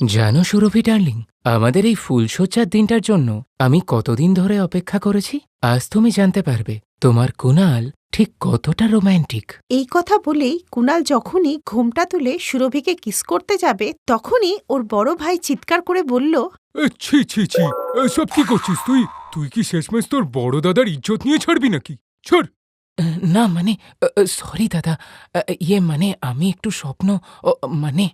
জানো সুরভি ডার্লিং আমাদের এই ফুলশয্যার দিনটার জন্য আমি কতদিন ধরে অপেক্ষা করেছি? আজ তুমি জানতে পারবে তোমার কুনাল ঠিক কতটা রোম্যান্টিক। এই কথা বলেই কুনাল যখনই ঘোমটা তুলে সুরভিকে কিস করতে যাবে তখনই ওর বড় ভাই চিৎকার করে বলল এ, ছি ছি ছি এসব কি করছিস তুই? তুই কি শেষমেশ তোর বড় দাদার ইজ্জত নিয়ে ছাড়বি নাকি? ছাড়। না মানে সরি দাদা ইয়ে মানে আমি একটু স্বপ্ন ও, মানে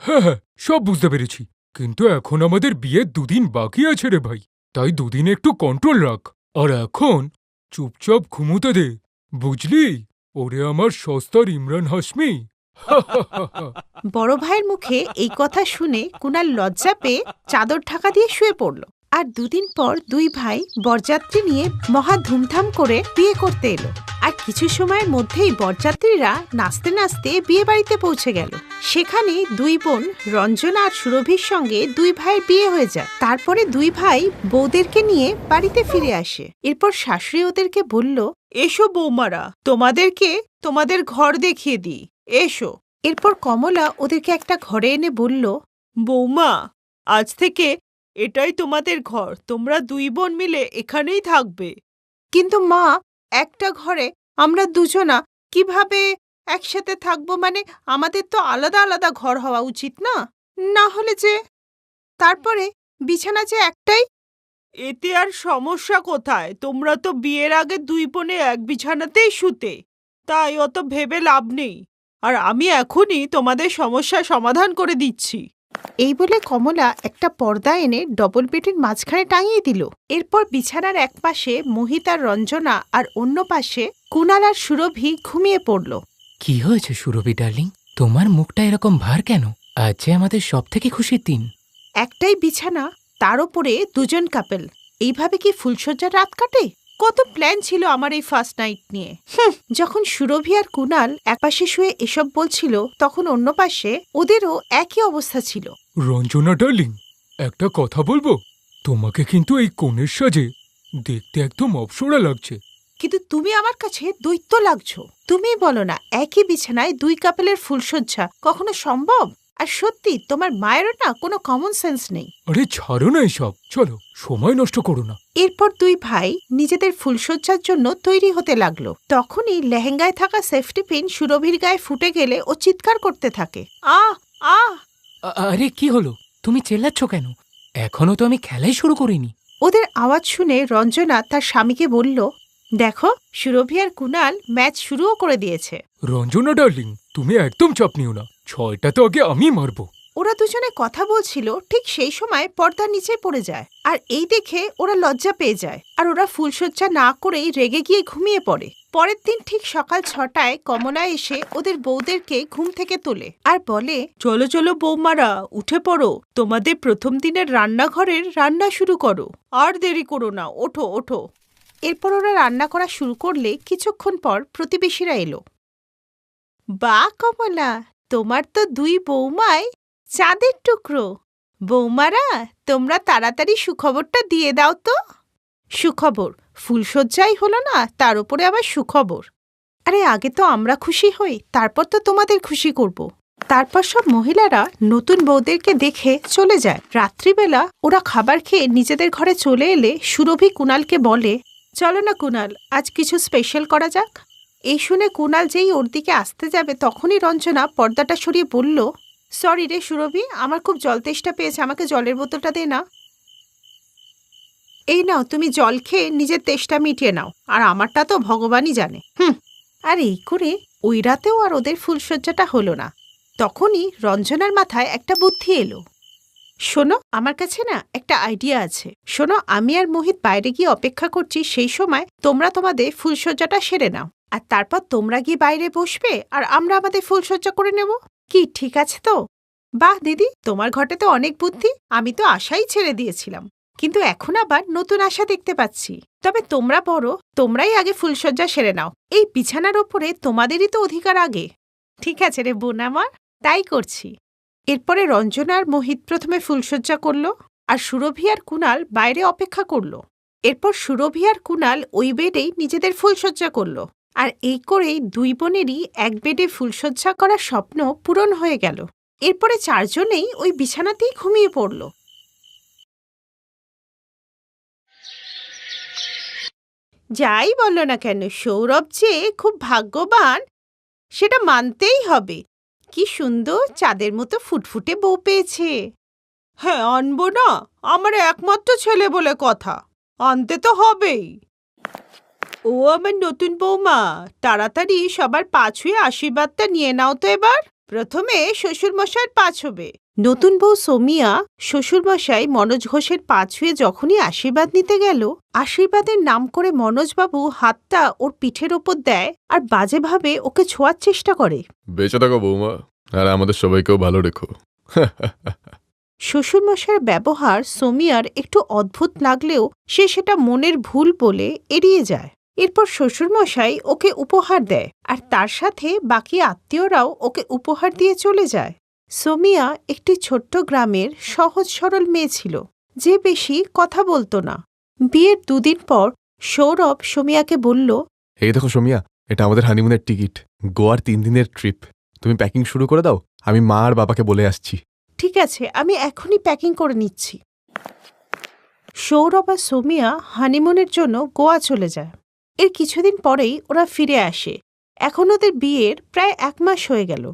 হ্যাঁ হ্যাঁ সব বুঝতে পেরেছি। কিন্তু এখন আমাদের বিয়ে দুদিন বাকি আছে রে ভাই। তাই দুদিন একটু কন্ট্রোল রাখ। আর এখন চুপচাপ ঘুমোতে দে, বুঝলি? ওরে আমার সস্তার ইমরান হাসমি বড় ভাইয়ের মুখে এই কথা শুনে কুনাল লজ্জা পেয়ে চাদর ঢাকা দিয়ে শুয়ে পড়ল। আর দুদিন পর দুই ভাই বরযাত্রী নিয়ে মহা ধুমধাম করে বিয়ে করতে এলো। আর কিছু সময়ের মধ্যেই বরযাত্রীরা নাচতে নাচতে বিয়ে বাড়িতে পৌঁছে গেল। সেখানে দুই বোন রঞ্জনা আর সুরভির সঙ্গে দুই ভাইয়ের বিয়ে হয়ে যায়। তারপরে দুই ভাই বৌদেরকে নিয়ে বাড়িতে ফিরে আসে। এরপর শাশুড়ি ওদেরকে বলল, এসো বৌমারা, তোমাদেরকে তোমাদের ঘর দেখিয়ে দিই। এসো। এরপর কমলা ওদেরকে একটা ঘরে এনে বলল, বৌমা, আজ থেকে এটাই তোমাদের ঘর তোমরা দুই বোন মিলে এখানেই থাকবে। কিন্তু মা একটা ঘরে আমরা দুজনা কীভাবে একসাথে থাকব মানে আমাদের তো আলাদা আলাদা ঘর হওয়া উচিত না? না হলে যে তারপরে বিছানা যে একটাই? এতে আর সমস্যা কোথায়? তোমরা তো বিয়ের আগে দুই বোনে এক বিছানাতেই শুতে তাই অত ভেবে লাভ নেই। আর আমি এখনই তোমাদের সমস্যার সমাধান করে দিচ্ছি। এই বলে কমলা একটা পর্দা এনে ডবল বেডের মাঝখানে টাঙিয়ে দিল। এরপর বিছানার এক পাশে মোহিতার রঞ্জনা আর অন্য পাশে কুনাল আর সুরভি ঘুমিয়ে পড়ল। কি হয়েছে সুরভি ডার্লিং? তোমার মুখটা এরকম ভার কেন? আজ যে আমাদের সব থেকে খুশির দিন। একটাই বিছানা তার ওপরে দুজন কাপেল। এইভাবে কি ফুলশয্যার রাত কাটে? কত প্ল্যান ছিল আমার এই ফার্স্ট নাইট নিয়ে। যখন সুরভি আর কুনাল একপাশে শুয়ে এসব বলছিল তখন অন্য পাশে ওদেরও একই অবস্থা ছিল। রঞ্জনা ডার্লিং একটা কথা বলব? তোমাকে কিন্তু এই কোণের সাজে দেখতে একদম অপসরা লাগছে। কিন্তু তুমি আমার কাছে দৈত্য লাগছো। তুমি বলো না একই বিছানায় দুই কাপেলের ফুলশয্যা কখনো সম্ভব? আর সত্যি তোমার মায়েরও না কোনো কমন সেন্স নেই। আরে ছাড়ো না এসব। চলো সময় নষ্ট করো না। এরপর দুই ভাই নিজেদের ফুলশয্যার জন্য তৈরি হতে লাগল। তখনই লেহেঙ্গায় থাকা সেফটি পিন সুরভির গায়ে ফুটে গেলে ও চিৎকার করতে থাকে। আহ আহ! আরে কি হলো? তুমি চেল্লাচ্ছ কেন? এখনও তো আমি খেলাই শুরু করিনি। ওদের আওয়াজ শুনে রঞ্জনা তার স্বামীকে বলল দেখো সুরভি আর কুনাল ম্যাচ শুরুও করে দিয়েছে। রঞ্জনা ডার্লিং তুমি একদম চাপ নিও না। ছয়টা তো আগে আমি মারবো। ওরা দুজনে কথা বলছিল ঠিক সেই সময় পর্দার নিচে পড়ে যায়। আর এই দেখে ওরা লজ্জা পেয়ে যায় আর ওরা ফুলশয্যা না করেই রেগে গিয়ে ঘুমিয়ে পড়ে। পরের দিন ঠিক সকাল ছটায় কমলা এসে ওদের বউদেরকে ঘুম থেকে তোলে আর বলে চলো চলো বৌমারা উঠে পড়ো। তোমাদের প্রথম দিনের রান্নাঘরের রান্না শুরু করো। আর দেরি করো না ওঠো ওঠো। এরপর ওরা রান্না করা শুরু করলে কিছুক্ষণ পর প্রতিবেশীরা এলো। বা, কমলা, তোমার তো দুই বৌমায় চাঁদের টুকরো। বৌমারা, তোমরা তাড়াতাড়ি সুখবরটা দিয়ে দাও তো। সুখবর? ফুলশয্যাই হলো না, তার উপরে আবার সুখবর? আরে, আগে তো আমরা খুশি হই, তারপর তো তোমাদের খুশি করব। তারপর সব মহিলারা নতুন বউদেরকে দেখে চলে যায়। রাত্রিবেলা ওরা খাবার খেয়ে নিজেদের ঘরে চলে এলে সুরভি কুনালকে বলে চলো না কুনাল, আজ কিছু স্পেশাল করা যাক। এই শুনে কুনাল যেই ওর দিকে আসতে যাবে, তখনই রঞ্জনা পর্দাটা সরিয়ে বলল সরি রে সুরভি, আমার খুব জল তেষ্টা পেয়েছে, আমাকে জলের বোতলটা দে না। এই নাও, তুমি জল খেয়ে নিজের তেষ্টা মিটিয়ে নাও, আর আমারটা তো ভগবানই জানে। হুম, আর এই করে, ওই রাতেও আর ওদের ফুলশয্যাটা হলো না। তখনই রঞ্জনার মাথায় একটা বুদ্ধি এলো। শোনো, আমার কাছে না একটা আইডিয়া আছে। শোনো, আমি আর মোহিত বাইরে গিয়ে অপেক্ষা করছি, সেই সময় তোমরা তোমাদের ফুলশয্যাটা সেরে নাও। আর তারপর তোমরা গিয়ে বাইরে বসবে আর আমরা আমাদের ফুলশয্যা করে নেব। কি, ঠিক আছে তো? বাহ, দিদি, তোমার ঘটে তো অনেক বুদ্ধি, আমি তো আশাই ছেড়ে দিয়েছিলাম। কিন্তু এখন আবার নতুন আশা দেখতে পাচ্ছি। তবে তোমরা বড়, তোমরাই আগে ফুলশয্যা সেরে নাও। এই বিছানার ওপরে তোমাদেরই তো অধিকার আগে। ঠিক আছে রে বোন আমার, তাই করছি। এরপরে রঞ্জনা আর মোহিত প্রথমে ফুলশয্যা করল, আর সুরভি আর কুনাল বাইরে অপেক্ষা করল। এরপর সুরভি আর কুনাল ওই বেডেই নিজেদের ফুলশয্যা করল, আর এই করেই দুই বোনেরই এক বেডে ফুলশয্যা করার স্বপ্ন পূরণ হয়ে গেল। এরপরে চারজনেই ওই বিছানাতেই ঘুমিয়ে পড়ল। যাই বলো না কেন, সৌরভ যে খুব ভাগ্যবান, সেটা মানতেই হবে। কি সুন্দর চাঁদের মতো ফুটফুটে বউ পেয়েছে। হ্যাঁ আনব না। আমার একমাত্র ছেলে বলে কথা। আনতে তো হবেই। ও আমার নতুন বৌমা। তাড়াতাড়ি সবার পা ছুঁয়ে আশীর্বাদটা নিয়ে নাও তো এবার। প্রথমে শ্বশুরমশাইয়ের পা ছবে নতুন বউ সোমিয়া শ্বশুরমশাই মনোজ ঘোষের পা ছুঁয়ে যখনই আশীর্বাদ নিতে গেল আশীর্বাদের নাম করে মনোজবাবু হাতটা ওর পিঠের ওপর দেয় আর বাজেভাবে ওকে ছোঁয়ার চেষ্টা করে। বেঁচে থাকো বৌমা আর আমাদের সবাইকেও ভালো রেখো। শ্বশুরমশাইয়ের ব্যবহার সোমিয়ার একটু অদ্ভুত লাগলেও সে সেটা মনের ভুল বলে এড়িয়ে যায়। এরপর শ্বশুরমশাই ওকে উপহার দেয় আর তার সাথে বাকি আত্মীয়রাও ওকে উপহার দিয়ে চলে যায়। সোমিয়া একটি ছোট্ট গ্রামের সহজ সরল মেয়ে ছিল যে বেশি কথা বলতো না। বিয়ের দুদিন পর সৌরভ সোমিয়াকে বলল এই দেখো সোমিয়া এটা আমাদের হানিমুনের টিকিট গোয়ার তিন দিনের ট্রিপ। তুমি প্যাকিং শুরু করে দাও আমি মা আর বাবাকে বলে আসছি। ঠিক আছে আমি এখনই প্যাকিং করে নিচ্ছি। সৌরভ আর সোমিয়া হানিমুনের জন্য গোয়া চলে যায়। এর কিছুদিন পরেই ওরা ফিরে আসে। এখন ওদের বিয়ের প্রায় এক মাস হয়ে গেল।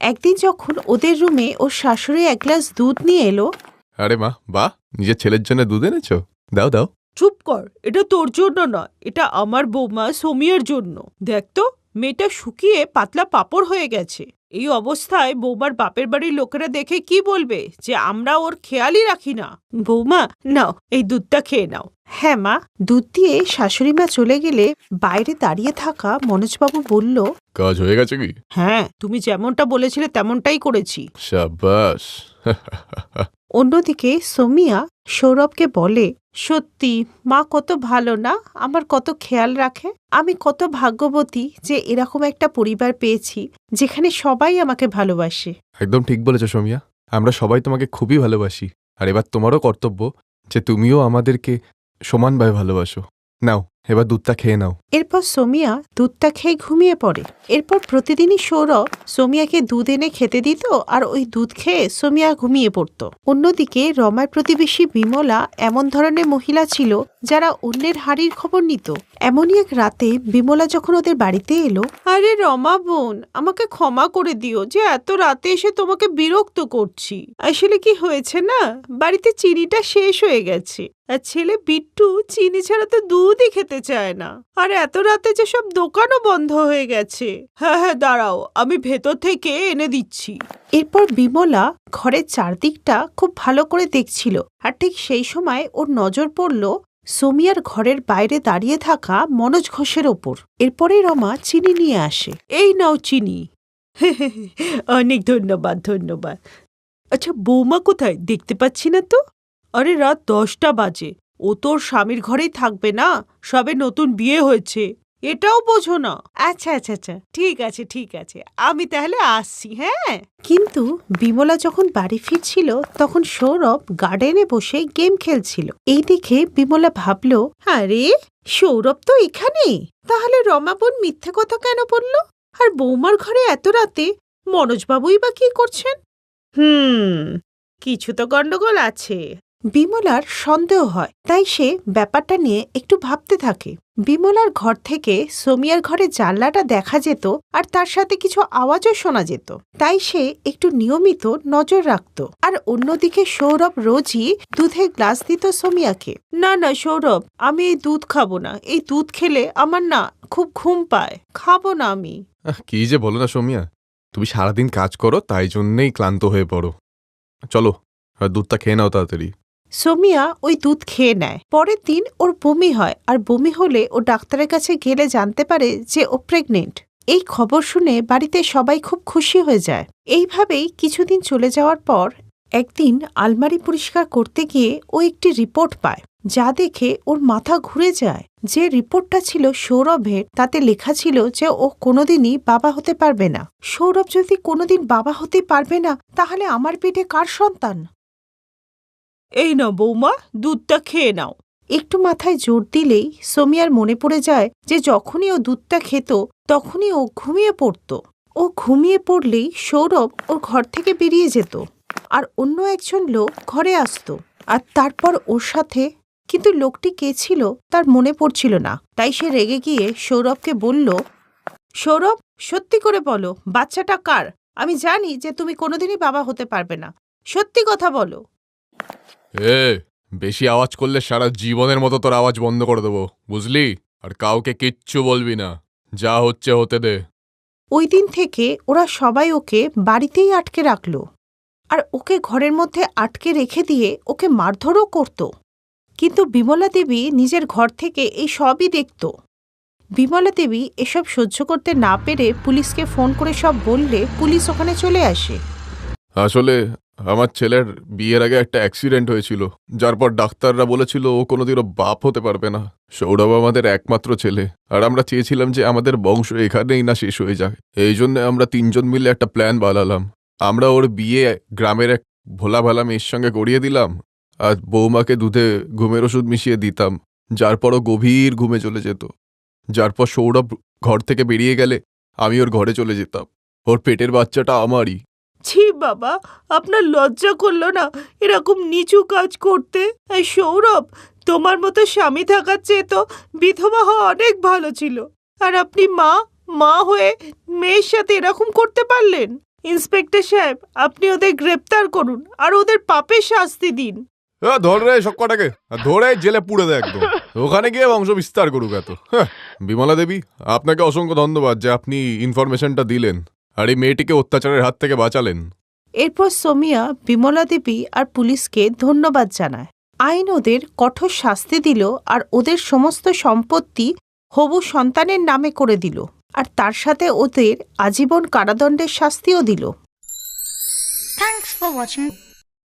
একদিন যখন ওদের রুমে ওর শাশুড়ি এক গ্লাস দুধ নিয়ে এলো আরে মা বা নিজের ছেলের জন্য দুধ এনেছো? দাও দাও। চুপ কর এটা তোর জন্য না এটা আমার বৌমা সোমিয়ার জন্য। দেখ তো মেয়েটা শুকিয়ে পাতলা পাপড় হয়ে গেছে। এই অবস্থায় বৌমার বাপের বাড়ির লোকেরা দেখে কি বলবে যে আমরা ওর খেয়ালই রাখি না? বৌমা নাও এই দুধটা খেয়ে নাও। হ্যাঁ মা দুধ দিয়ে শাশুড়ি মা চলে গেলে বাইরে দাঁড়িয়ে থাকা মনোজবাবু বলল কাজ হয়ে গেছে কি? হ্যাঁ তুমি যেমনটা বলেছিলে তেমনটাই করেছি। সাবাস অন্যদিকে সোমিয়া সৌরভকে বলে, সত্যি, মা কত ভালো না? আমার কত খেয়াল রাখে। আমি কত ভাগ্যবতী যে এরকম একটা পরিবার পেয়েছি, যেখানে সবাই আমাকে ভালোবাসে। একদম ঠিক বলেছ সোমিয়া। আমরা সবাই তোমাকে খুবই ভালোবাসি। আর এবার তোমারও কর্তব্য যে তুমিও আমাদেরকে সমানভাবে ভালোবাসো। নাও এবার দুধটা খেয়ে নাও। এরপর সোমিয়া দুধটা খেয়ে ঘুমিয়ে পড়ে। এরপর প্রতিদিনই সৌরভ সোমিয়াকে দুধ এনে খেতে দিত আর ওই দুধ খেয়ে সোমিয়া ঘুমিয়ে পড়ত। অন্যদিকে রমার প্রতিবেশী বিমলা এমন ধরনের মহিলা ছিল যারা অন্যের হাড়ির খবর নিত। এমনই এক রাতে বিমলা যখন ওদের বাড়িতে এলো আরে রমা বোন আমাকে ক্ষমা করে দিও যে এত রাতে এসে তোমাকে বিরক্ত করছি। আসলে কি হয়েছে না? বাড়িতে চিনিটা শেষ হয়ে গেছে। আর ছেলে বিট্টু চিনি ছাড়া তো দুধই খেতে চায় না। আর, এত রাতে যে সব দোকানও বন্ধ হয়ে গেছে। হ্যাঁ হ্যাঁ দাঁড়াও, আমি ভেতর থেকে এনে দিচ্ছি। এরপর বিমলা ঘরের চারদিকটা খুব ভালো করে দেখছিল। আর ঠিক সেই সময় ওর নজর পড়ল সোমিয়ার ঘরের বাইরে দাঁড়িয়ে থাকা মনোজ ঘোষের ওপর। এরপরে রমা চিনি নিয়ে আসে। এই নাও চিনি। অনেক ধন্যবাদ ধন্যবাদ। আচ্ছা বৌমা কোথায়? দেখতে পাচ্ছি না তো। আরে, রাত দশটা বাজে। ও তোর স্বামীর ঘরেই থাকবে না? সবে নতুন বিয়ে হয়েছে। এটাও বোঝো না। আচ্ছা আচ্ছা আচ্ছা ঠিক আছে ঠিক আছে। আমি তাহলে আসছি হ্যাঁ? কিন্তু বিমলা যখন বাড়ি ফিরছিল, তখন সৌরভ গার্ডেনে বসে গেম খেলছিল। এই দেখে বিমলা ভাবল, আরে, সৌরভ তো এখানে! তাহলে রমাবন মিথ্যে কথা কেন বলল? আর বৌমার ঘরে এত রাতে মনোজবাবুই বা কি করছেন? হুম, কিছু তো গন্ডগোল আছে। বিমলার সন্দেহ হয়, তাই সে ব্যাপারটা নিয়ে একটু ভাবতে থাকে। বিমলার ঘর থেকে সোমিয়ার ঘরে জানলাটা দেখা যেত আর তার সাথে কিছু আওয়াজও শোনা যেত। তাই সে একটু নিয়মিত নজর রাখত। আর অন্যদিকে সৌরভ রোজই দুধে গ্লাস দিত সোমিয়াকে। না না, সৌরভ, আমি এই দুধ খাব না। এই দুধ খেলে আমার না খুব ঘুম পায়। খাব না আমি। কি যে বলো না সোমিয়া। তুমি সারাদিন কাজ করো, তাই জন্যেই ক্লান্ত হয়ে পড়ো। চলো দুধটা খেয়ে নাও তাড়াতাড়ি। সোমিয়া ওই দুধ খেয়ে নেয়। পরের দিন ওর বমি হয় আর বমি হলে ও ডাক্তারের কাছে গেলে জানতে পারে যে ও প্রেগনেন্ট এই খবর শুনে বাড়িতে সবাই খুব খুশি হয়ে যায়। এইভাবেই কিছুদিন চলে যাওয়ার পর একদিন আলমারি পরিষ্কার করতে গিয়ে ও একটি রিপোর্ট পায়, যা দেখে ওর মাথা ঘুরে যায়। যে রিপোর্টটা ছিল সৌরভের, তাতে লেখা ছিল যে ও কোনোদিনই বাবা হতে পারবে না। সৌরভ যদি কোনোদিন বাবা হতে পারবে না, তাহলে আমার পেটে কার সন্তান? এই নাও বৌমা, দুধটা খেয়ে নাও। একটু মাথায় জোর দিলেই সোমিয়ার মনে পড়ে যায় যে যখনই ও দুধটা খেত, তখনই ও ঘুমিয়ে পড়ত। ও ঘুমিয়ে পড়লেই সৌরভ ওর ঘর থেকে বেরিয়ে যেত আর অন্য একজন লোক ঘরে আসতো। আর তারপর ওর সাথে, কিন্তু লোকটি কে ছিল তার মনে পড়ছিল না। তাই সে রেগে গিয়ে সৌরভকে বলল, সৌরভ, সত্যি করে বলো, বাচ্চাটা কার? আমি জানি যে তুমি কোনোদিনই বাবা হতে পারবে না। সত্যি কথা বলো। এ বেশি আওয়াজ করলে সারা জীবনের মতো তোর আওয়াজ বন্ধ করে দেবো বুঝলি? আর কাউকে কিচ্ছু বলবি না যা হচ্ছে হতে দে। ওই দিন থেকে ওরা সবাই ওকে বাড়িতেই আটকে রাখল আর ওকে ঘরের মধ্যে আটকে রেখে দিয়ে ওকে মারধরও করত। কিন্তু বিমলা দেবী নিজের ঘর থেকে এই সবই দেখত। বিমলা দেবী এসব সহ্য করতে না পেরে পুলিশকে ফোন করে সব বললে পুলিশ ওখানে চলে আসে। আসলে আমার ছেলের বিয়ের আগে একটা অ্যাক্সিডেন্ট হয়েছিল, যার পর ডাক্তাররা বলেছিল ও কোনোদিনও বাপ হতে পারবে না। সৌরভ আমাদের একমাত্র ছেলে, আর আমরা চেয়েছিলাম যে আমাদের বংশ এখানেই না শেষ হয়ে যায় এই জন্য আমরা তিনজন মিলে একটা প্ল্যান বানালাম। আমরা ওর বিয়ে গ্রামের এক ভোলা ভালা মেয়ের সঙ্গে গড়িয়ে দিলাম, আর বৌমাকে দুধে ঘুমের ওষুধ মিশিয়ে দিতাম, যার পর ও গভীর ঘুমে চলে যেত। যার পর সৌরভ ঘর থেকে বেরিয়ে গেলে আমি ওর ঘরে চলে যেতাম। ওর পেটের বাচ্চাটা আমারই। ছি বাবা আপনার লজ্জা করল না এরকম নিচু কাজ করতে? সৌরভ তোমার মতো স্বামী থাকার চেয়ে তো বিধবা হওয়া অনেক ভালো ছিল। আর আপনি মা মা হয়ে মেয়ের সাথে এরকম করতে পারলেন? ইন্সপেক্টর সাহেব আপনি ওদের গ্রেপ্তার করুন আর ওদের পাপের শাস্তি দিন। ধর সব কটাকে। ধরে জেলে পুড়ে দে একদম। ওখানে গিয়ে বংশ বিস্তার করুক এত। হ্যাঁ, বিমলা দেবী আপনাকে অসংখ্য ধন্যবাদ যে আপনি ইনফরমেশনটা দিলেন। আর এই মেয়েটিকে অত্যাচারের হাত থেকে বাঁচালেন। এরপর সোমিয়া বিমলা দেবী আর পুলিশকে ধন্যবাদ জানায়। আইন ওদের কঠোর শাস্তি দিল আর ওদের সমস্ত সম্পত্তি হবু সন্তানের নামে করে দিল। আর তার সাথে ওদের আজীবন কারাদণ্ডের শাস্তিও দিল। Thanks for watching.